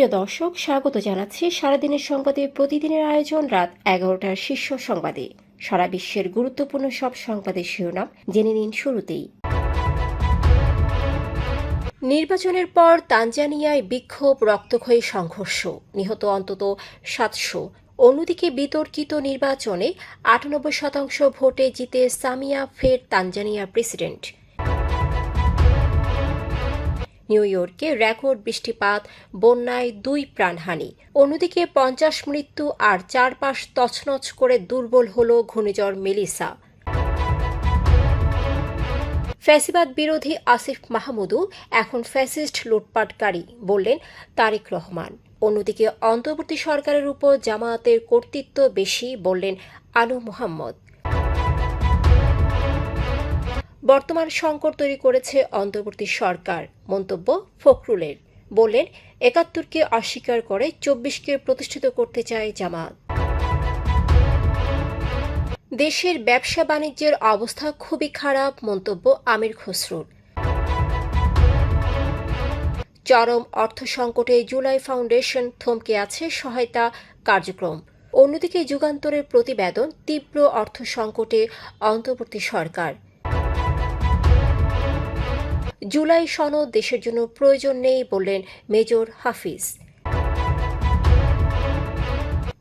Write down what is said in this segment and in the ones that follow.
প্রিয় দর্শক, স্বাগত জানাচ্ছি সারাদিনের সংবাদে। প্রতিদিনের আয়োজন রাত এগারোটার শীর্ষ সংবাদে। সারা বিশ্বের গুরুত্বপূর্ণ সব সংবাদের শিরোনাম জেনে নিন শুরুতেই। নির্বাচনের পর তানজানিয়ায় বিক্ষোভ, রক্তক্ষয়ী সংঘর্ষ, নিহত অন্তত সাতশো। অন্যদিকে বিতর্কিত নির্বাচনে আটানব্বই শতাংশ ভোটে জিতে সামিয়া ফের তানজানিয়ার প্রেসিডেন্ট। নিউ ইয়র্কে রেকর্ড বৃষ্টিপাত, বন্যায় দুই প্রাণহানি। অন্যদিকে পঞ্চাশ মৃত্যু আর চারপাশ তছনছ করে দুর্বল হল ঘূর্ণিঝড় মেলিসা। ফ্যাসিবাদ বিরোধী আসিফ মাহমুদও এখন ফ্যাসিস্ট লুটপাটকারী বললেন তারেক রহমান। অন্যদিকে অন্তর্বর্তী সরকারের উপর জামায়াতের কর্তৃত্ব বেশি বললেন আনু মোহাম্মদ। বর্তমান সংকট তৈরি করেছে অন্তর্বর্তী সরকার, মন্তব্য ফখরুলের। বললেন, একাত্তরকে অস্বীকার করে চব্বিশকে প্রতিষ্ঠিত করতে চায় জামাত। দেশের ব্যবসা বাণিজ্যের অবস্থা খুবই খারাপ, মন্তব্য আমির খসরুর। চরম অর্থ সংকটে জুলাই ফাউন্ডেশন থমকে আছে সহায়তা কার্যক্রম। অন্যদিকে যুগান্তরের প্রতিবেদন তীব্র অর্থ সংকটে অন্তর্বর্তী সরকার। জুলাই সনদ দেশের জন্য প্রয়োজন নেই বললেন মেজর হাফিজ।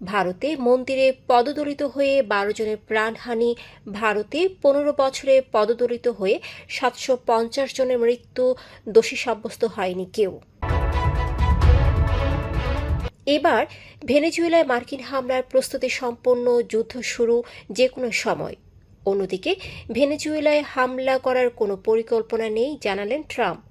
ভারতে মন্দিরে পদদলিত হয়ে বারো জনের প্রাণহানি, ভারতে পনেরো বছরে পদদলিত হয়ে সাতশো পঞ্চাশ জনের মৃত্যু, দোষী সাব্যস্ত হয়নি কেউ। এবার ভেনেজুয়েলায় মার্কিন হামলার প্রস্তুতি সম্পন্ন যুদ্ধ শুরু যে কোনো সময়। অন্যদিকে, ভেনেজুয়েলায় হামলা করার কোনো পরিকল্পনা নেই, জানালেন ট্রাম্প।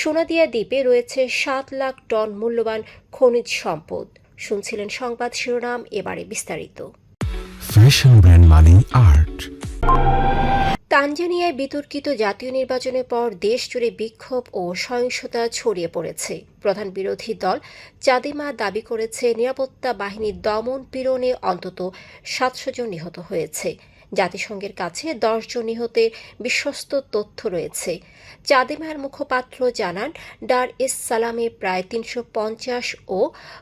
সোনাদিয়া দ্বীপে রয়েছে সাত লাখ টন মূল্যবান খনিজ সম্পদ। শুনছিলেন সংবাদ শিরোনাম, এবারে বিস্তারিত। ফ্যাশন ব্র্যান্ড মানি আর্ট তানজানিয়ায় বিতর্কিত জাতীয় নির্বাচনের পর দেশ জুড়ে বিক্ষোভ ও সহিংসতা ছড়িয়ে পড়েছে। প্রধান বিরোধী দল চাদিমা দাবি করেছে নিরাপত্তা বাহিনীর দমন পীড়নে অন্তত সাতশো জন নিহত হয়েছে। জাতিসংঘের কাছে দশ জন নিহতের বিশ্বস্ত তথ্য রয়েছে। চাদিমার মুখপাত্র জানান, ডার এস সালামে প্রায় তিনশো পঞ্চাশ ও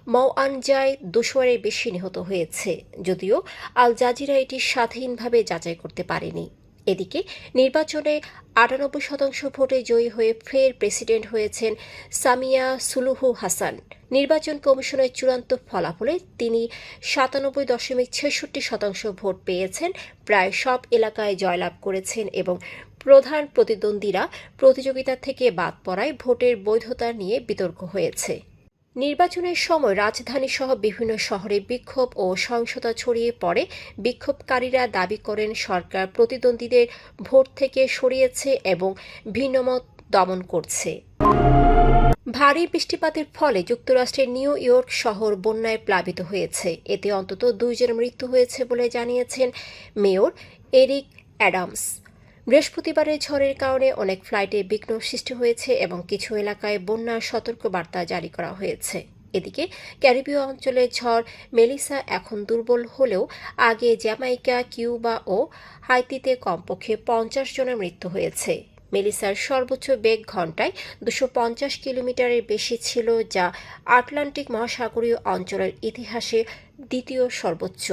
মৌআনজায় দুশোয়ারের বেশি নিহত হয়েছে। যদিও আল জাজিরা এটি স্বাধীনভাবে যাচাই করতে পারেনি। এদিকে নির্বাচনে আটানব্বই শতাংশ ভোটে জয়ী হয়ে ফের প্রেসিডেন্ট হয়েছেন সামিয়া সুলুহু হাসান। নির্বাচন কমিশনের চূড়ান্ত ফলাফলে তিনি সাতানব্বই দশমিক ছেষট্টি শতাংশ ভোট পেয়েছেন। প্রায় সব এলাকায় জয়লাভ করেছেন এবং প্রধান প্রতিদ্বন্দ্বীরা প্রতিযোগিতা থেকে বাদ পড়ায় ভোটের বৈধতা নিয়ে বিতর্ক হয়েছে। নির্বাচনের সময় রাজধানী সহ বিভিন্ন শহরে বিক্ষোভ ও সহিংসতা ছড়িয়ে পড়ে। বিক্ষোভকারীরা দাবি করেন, সরকার প্রতিদ্বন্দ্বীদের ভোট থেকে সরিয়েছে এবং ভিন্নমত দমন করছে। ভারী বৃষ্টিপাতের ফলে যুক্তরাষ্ট্রের নিউ ইয়র্ক শহর বন্যায় প্লাবিত হয়েছে। এতে অন্তত দুইজনের মৃত্যু হয়েছে বলে জানিয়েছেন মেয়র এরিক অ্যাডামস। বৃহস্পতিবারের ঝড়ের কারণে অনেক ফ্লাইটে বিঘ্ন সৃষ্টি হয়েছে এবং কিছু এলাকায় বন্যার সতর্কবার্তা জারি করা হয়েছে। এদিকে ক্যারিবীয় অঞ্চলে ঝড় মেলিসা এখন দুর্বল হলেও আগে জ্যামাইকা, কিউবা ও হাইতিতে কমপক্ষে পঞ্চাশ জনের মৃত্যু হয়েছে। মেলিসার সর্বোচ্চ বেগ ঘন্টায় দুশো পঞ্চাশ কিলোমিটারের বেশি ছিল যা আটলান্টিক মহাসাগরীয় অঞ্চলের ইতিহাসে দ্বিতীয় সর্বোচ্চ।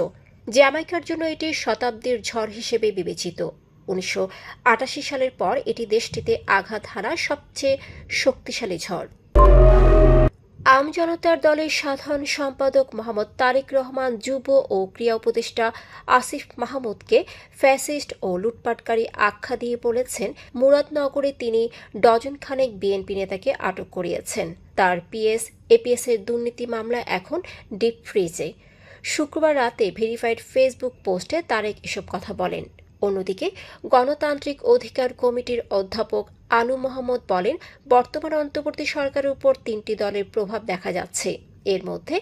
জ্যামাইকার জন্য এটি শতাব্দীর ঝড় হিসেবে বিবেচিত। উনিশশো আটাশি সালের পর এটি দেশটিতে আঘাত হানা সবচেয়ে শক্তিশালী ঝড়। আমজনতার দলের সাধারণ সম্পাদক মোহাম্মদ তারেক রহমান, যুব ও ক্রিয়া উপদেষ্টা আসিফ মাহমুদকে ফ্যাসিস্ট ও লুটপাটকারী আখ্যা দিয়ে বলেছেন, মুরাদনগরে তিনি ডজন খানেক বিএনপি নেতাকে আটক করিয়েছেন। তার পিএস এপিএস এর দুর্নীতি মামলা এখন ডিপ ফ্রিজে। শুক্রবার রাতে ভেরিফাইড ফেসবুক পোস্টে তারেক এসব কথা বলেন। অন্যদিকে গণতান্ত্রিক অধিকার কমিটির অধ্যাপক আনু মোহাম্মদ বলেন, বর্তমান অন্তর্বর্তী সরকারের উপর তিনটি দলের প্রভাব দেখা যাচ্ছে। এর মধ্যে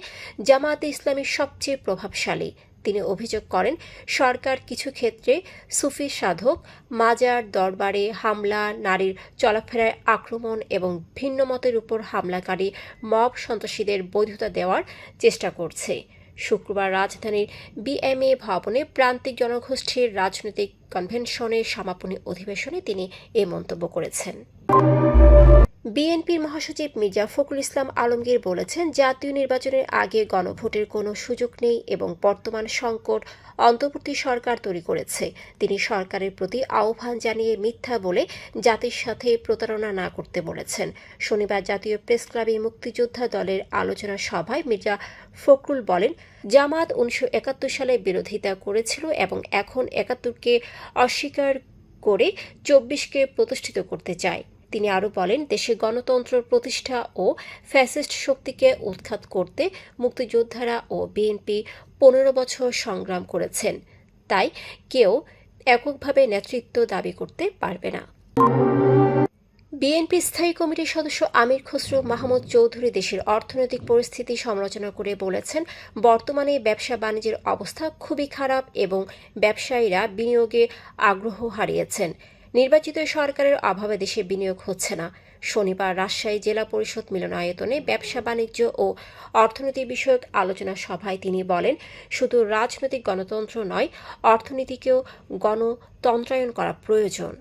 জামায়াতে ইসলামী সবচেয়ে প্রভাবশালী। তিনি অভিযোগ করেন, সরকার কিছু ক্ষেত্রে সুফি সাধক, মাজার, দরবারে হামলা, নারীর চলাফেরায় আক্রমণ এবং ভিন্ন মতের উপর হামলাকারী মব সন্ত্রাসীদের বৈধতা দেওয়ার চেষ্টা করছে। শুক্রবার রাজধানীর বিএমএ ভবনে প্রান্তিক জনগোষ্ঠীর রাজনৈতিক কনভেনশনের সমাপনী অধিবেশনে তিনি এ মন্তব্য করেছেন। বিএনপির মহাসচিব মির্জা ফখরুল ইসলাম আলমগীর বলেছেন, জাতীয় নির্বাচনের আগে গণভোটের কোনো সুযোগ নেই এবং বর্তমান সংকট অন্তর্বর্তী সরকার তৈরি করেছে। তিনি সরকারের প্রতি আহ্বান জানিয়ে মিথ্যা বলে জাতির সাথে প্রতারণা না করতে বলেছেন। শনিবার জাতীয় প্রেস ক্লাবে মুক্তিযোদ্ধা দলের আলোচনা সভায় মির্জা ফখরুল বলেন, জামাত উনিশশো একাত্তর সালে বিরোধিতা করেছিল এবং এখন একাত্তরকে অস্বীকার করে চব্বিশকে প্রতিষ্ঠিত করতে চায়। তিনি আরও বলেন, দেশে গণতন্ত্র প্রতিষ্ঠা ও ফ্যাসিস্ট শক্তিকে উৎখাত করতে মুক্তিযোদ্ধারা ও বিএনপি পনেরো বছর সংগ্রাম করেছেন। তাই কেউ এককভাবে নেতৃত্ব দাবি করতে পারবে না। বিএনপি স্থায়ী কমিটির সদস্য আমির খসরু মাহমুদ চৌধুরী দেশের অর্থনৈতিক পরিস্থিতি সমালোচনা করে বলেছেন, বর্তমানে ব্যবসা বাণিজ্যের অবস্থা খুবই খারাপ এবং ব্যবসায়ীরা বিনিয়োগে আগ্রহ হারিয়েছেন। নির্বাচিত সরকারের অভাবে দেশে বিনিয়োগ হচ্ছে না। শনিবার রাজশাহী জেলা পরিষদ মিলনায়তনে ব্যবসা বাণিজ্য ও অর্থনীতি বিষয়ক আলোচনা সভায় তিনি বলেন, শুধু রাজনৈতিক গণতন্ত্র নয়, অর্থনীতিকেও গণতন্ত্রায়ন করা প্রয়োজন।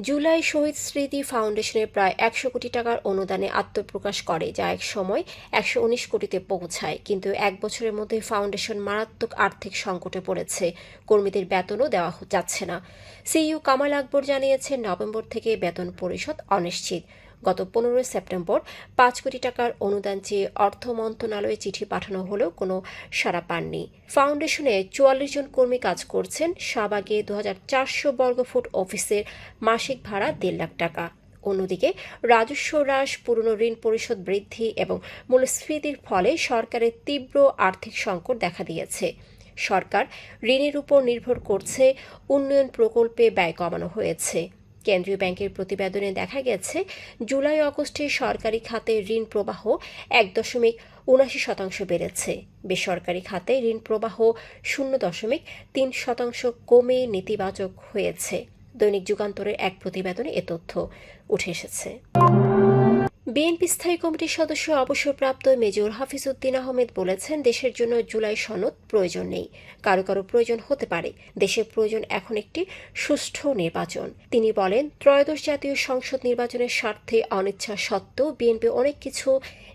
জুলাই শহীদ স্মৃতি ফাউন্ডেশনের প্রায় একশো কোটি টাকার অনুদানে আত্মপ্রকাশ করে, যা এক সময় একশো উনিশ কোটিতে পৌঁছায়। কিন্তু এক বছরের মধ্যে ফাউন্ডেশন মারাত্মক আর্থিক সংকটে পড়েছে। কর্মীদের বেতনও দেওয়া যাচ্ছে না। সিইউ কামাল আকবর জানিয়েছেন, নভেম্বর থেকে বেতন পরিশোধ অনিশ্চিত। গত পনেরোই সেপ্টেম্বর পাঁচ কোটি টাকার অনুদান চেয়ে অর্থ মন্ত্রণালয়ে চিঠি পাঠানো হলেও কোনো সাড়া পাননি। ফাউন্ডেশনে চুয়াল্লিশ জন কর্মী কাজ করছেন। শাহবাগে দু হাজার চারশো বর্গফুট অফিসের মাসিক ভাড়া দেড় লাখ টাকা। অন্যদিকে রাজস্ব হ্রাস, পুরনো ঋণ পরিশোধ বৃদ্ধি এবং মূল্যস্ফীতির ফলে সরকারের তীব্র আর্থিক সংকট দেখা দিয়েছে। সরকার ঋণের উপর নির্ভর করছে, উন্নয়ন প্রকল্পে ব্যয় কমানো হয়েছে। কেন্দ্রীয় ব্যাংকের প্রতিবেদনে দেখা গেছে, জুলাই অগস্টে সরকারি খাতে ঋণ প্রবাহ এক দশমিক উনাশি শতাংশ বেড়েছে। বেসরকারি খাতে ঋণ প্রবাহ শূন্য দশমিক তিন শতাংশ কমে নেতিবাচক হয়েছে। দৈনিক যুগান্তরের এক প্রতিবেদনে এ তথ্য উঠে এসেছে। বিএনপি স্থায়ী কমিটির সদস্য অবসরপ্রাপ্ত মেজর হাফিজউদ্দিন আহমেদ বলেছেন, দেশের জন্য জুলাই সনদ প্রয়োজন নেই। কারও কারও প্রয়োজন হতে পারে। দেশের প্রয়োজন এখন একটি সুষ্ঠু নির্বাচন। তিনি বলেন, ত্রয়োদশ জাতীয় সংসদ নির্বাচনের স্বার্থে অনিচ্ছা সত্ত্বেও বিএনপি অনেক কিছু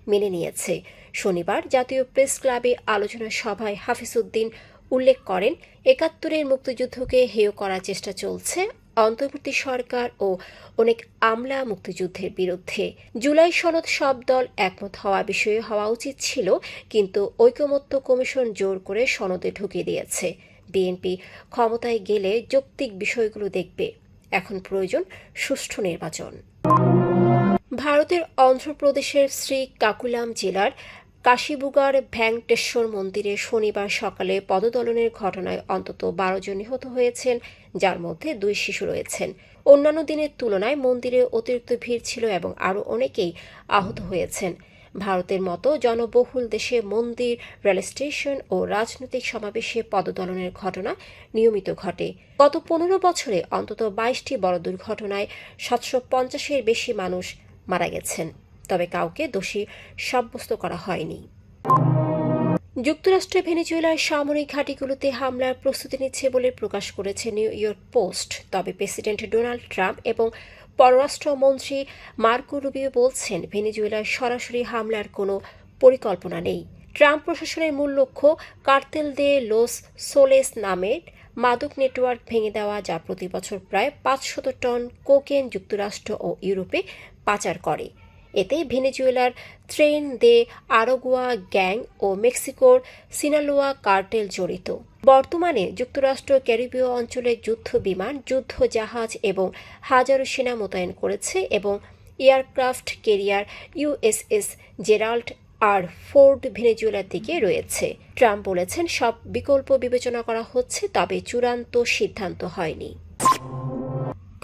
মেনে নিয়েছে। শনিবার জাতীয় প্রেস ক্লাবে আলোচনা সভায় হাফিজউদ্দিন উল্লেখ করেন, একাত্তরের মুক্তিযুদ্ধকে হেয় করার চেষ্টা চলছে অন্তর্বর্তী সরকার ও অনেক আমলা মুক্তিযুদ্ধের বিরুদ্ধে জুলাই সনদ সব দল একমত হওয়া বিষয়ে হওয়া উচিত ছিল, কিন্তু ঐকমত্য কমিশন জোর করে সনদে ঢুকিয়ে দিয়েছে। বিএনপি ক্ষমতায় গেলে যৌক্তিক বিষয়গুলো দেখবে। এখন প্রয়োজন সুষ্ঠু নির্বাচন। ভারতের অন্ধ্রপ্রদেশের শ্রী কাকুলাম জেলার কাশীবুগার ভ্যাংটেশ্বর মন্দিরে শনিবার সকালে পদদলনের ঘটনায় অন্তত বারো জন নিহত হয়েছেন, যার মধ্যে দুই শিশু রয়েছেন। অন্যান্য দিনের তুলনায় মন্দিরে অতিরিক্ত ভিড় ছিল এবং আরও অনেকেই আহত হয়েছেন। ভারতের মতো জনবহুল দেশে মন্দির, রেল স্টেশন ও রাজনৈতিক সমাবেশে পদদলনের ঘটনা নিয়মিত ঘটে। গত পনেরো বছরে অন্তত বাইশটি বড় দুর্ঘটনায় সাতশো পঞ্চাশের বেশি মানুষ মারা গেছেন। তবে কাউকে দোষী সাব্যস্ত করা হয়নি। যুক্তরাষ্ট্রের ভেনেজুয়েলার সামরিক ঘাঁটিগুলোতে হামলার প্রস্তুতি নিচ্ছে বলে প্রকাশ করেছে নিউ ইয়র্ক পোস্ট। তবে প্রেসিডেন্ট ডোনাল্ড ট্রাম্প এবং পররাষ্ট্রমন্ত্রী মার্কো রুবিও বলছেন ভেনেজুয়েলার সরাসরি হামলার কোনো পরিকল্পনা নেই। ট্রাম্প প্রশাসনের মূল লক্ষ্য, কার্তেল দে লোস সোলেস নামের মাদক নেটওয়ার্ক ভেঙে দেওয়া, যা প্রতি বছর প্রায় পাঁচশত টন কোকেন যুক্তরাষ্ট্র ও ইউরোপে পাচার করে। এতে ভেনেজুয়েলার ট্রেন দে আরোগুয়া গ্যাং ও মেক্সিকোর সিনালোয়া কার্টেল জড়িত। বর্তমানে যুক্তরাষ্ট্র ক্যারিবীয় অঞ্চলে যুদ্ধ বিমান, যুদ্ধ জাহাজ এবং হাজারো সেনা মোতায়েন করেছে এবং aircraft carrier USS Gerald R Ford ভেনেজুয়েলার দিকে রয়েছে। ট্রাম্প বলেছেন, সব বিকল্প বিবেচনা করা হচ্ছে, তবে চূড়ান্ত সিদ্ধান্ত হয়নি।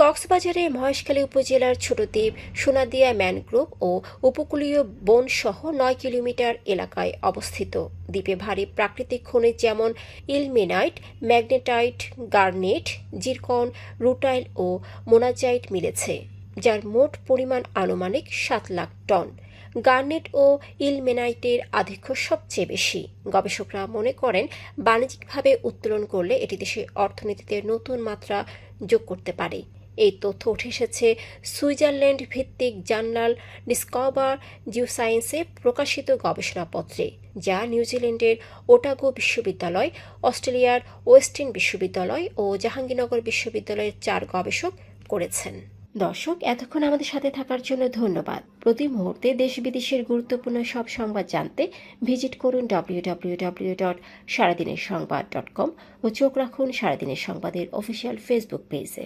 কক্সবাজারের মহেশখালী উপজেলার ছোটদ্বীপ সোনাদিয়া ম্যানগ্রোভ ও উপকূলীয় বন সহ নয় কিলোমিটার এলাকায় অবস্থিত। দ্বীপে ভারী প্রাকৃতিক খনিজ যেমন ilmenite, magnetite, garnet, zircon, rutile ও মোনাজাইট মিলেছে, যার মোট পরিমাণ আনুমানিক সাত লাখ টন। গার্নেট ও ইলমেনাইটের আধিক্য সবচেয়ে বেশি। গবেষকরা মনে করেন, বাণিজ্যিকভাবে উত্তোলন করলে এটি দেশের অর্থনীতিতে নতুন মাত্রা যোগ করতে পারে। এই তথ্য উঠে এসেছে। সুইজারল্যান্ড ভিত্তিক জার্নাল ডিসকভার জিওসায়েন্সে প্রকাশিত গবেষণাপত্রে, যা নিউজিল্যান্ডের ওটাগো বিশ্ববিদ্যালয়, অস্ট্রেলিয়ার ওয়েস্টিন বিশ্ববিদ্যালয় ও জাহাঙ্গীরনগর বিশ্ববিদ্যালয়ের চার গবেষক করেছেন। দর্শক, এতক্ষণ আমাদের সাথে থাকার জন্য ধন্যবাদ। প্রতি মুহূর্তে দেশ বিদেশের গুরুত্বপূর্ণ সব সংবাদ জানতে ভিজিট করুন ডাব্লিউ ডাব্লিউ ডাব্লিউ ডট সারাদিনের সংবাদ ডট কম ও চোখ রাখুন সারাদিনের সংবাদের অফিসিয়াল ফেসবুক পেজে